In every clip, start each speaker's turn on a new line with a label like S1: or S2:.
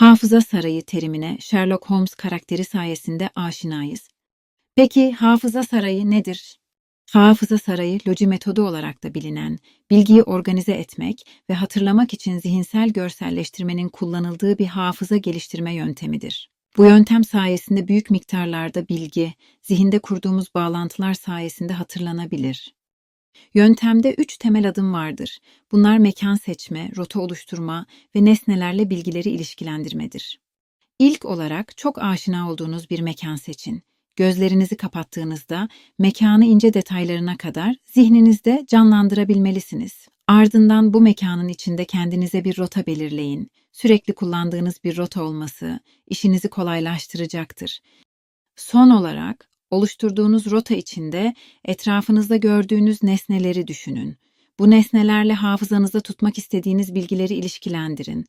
S1: Hafıza sarayı terimine Sherlock Holmes karakteri sayesinde aşinayız. Peki hafıza sarayı nedir? Hafıza sarayı loji metodu olarak da bilinen, bilgiyi organize etmek ve hatırlamak için zihinsel görselleştirmenin kullanıldığı bir hafıza geliştirme yöntemidir. Bu yöntem sayesinde büyük miktarlarda bilgi, zihinde kurduğumuz bağlantılar sayesinde hatırlanabilir. Yöntemde üç temel adım vardır. Bunlar mekan seçme, rota oluşturma ve nesnelerle bilgileri ilişkilendirmedir. İlk olarak çok aşina olduğunuz bir mekan seçin. Gözlerinizi kapattığınızda mekanı ince detaylarına kadar zihninizde canlandırabilmelisiniz. Ardından bu mekanın içinde kendinize bir rota belirleyin. Sürekli kullandığınız bir rota olması işinizi kolaylaştıracaktır. Son olarak oluşturduğunuz rota içinde etrafınızda gördüğünüz nesneleri düşünün. Bu nesnelerle hafızanızda tutmak istediğiniz bilgileri ilişkilendirin.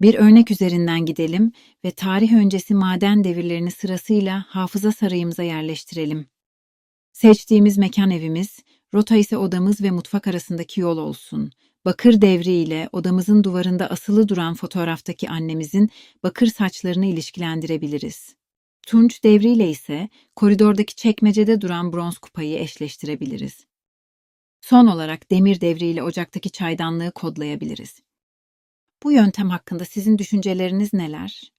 S1: Bir örnek üzerinden gidelim ve tarih öncesi maden devirlerini sırasıyla hafıza sarayımıza yerleştirelim. Seçtiğimiz mekan evimiz, rota ise odamız ve mutfak arasındaki yol olsun. Bakır devri ile odamızın duvarında asılı duran fotoğraftaki annemizin bakır saçlarını ilişkilendirebiliriz. Tunç devriyle ise koridordaki çekmecede duran bronz kupayı eşleştirebiliriz. Son olarak demir devriyle ocaktaki çaydanlığı kodlayabiliriz. Bu yöntem hakkında sizin düşünceleriniz neler?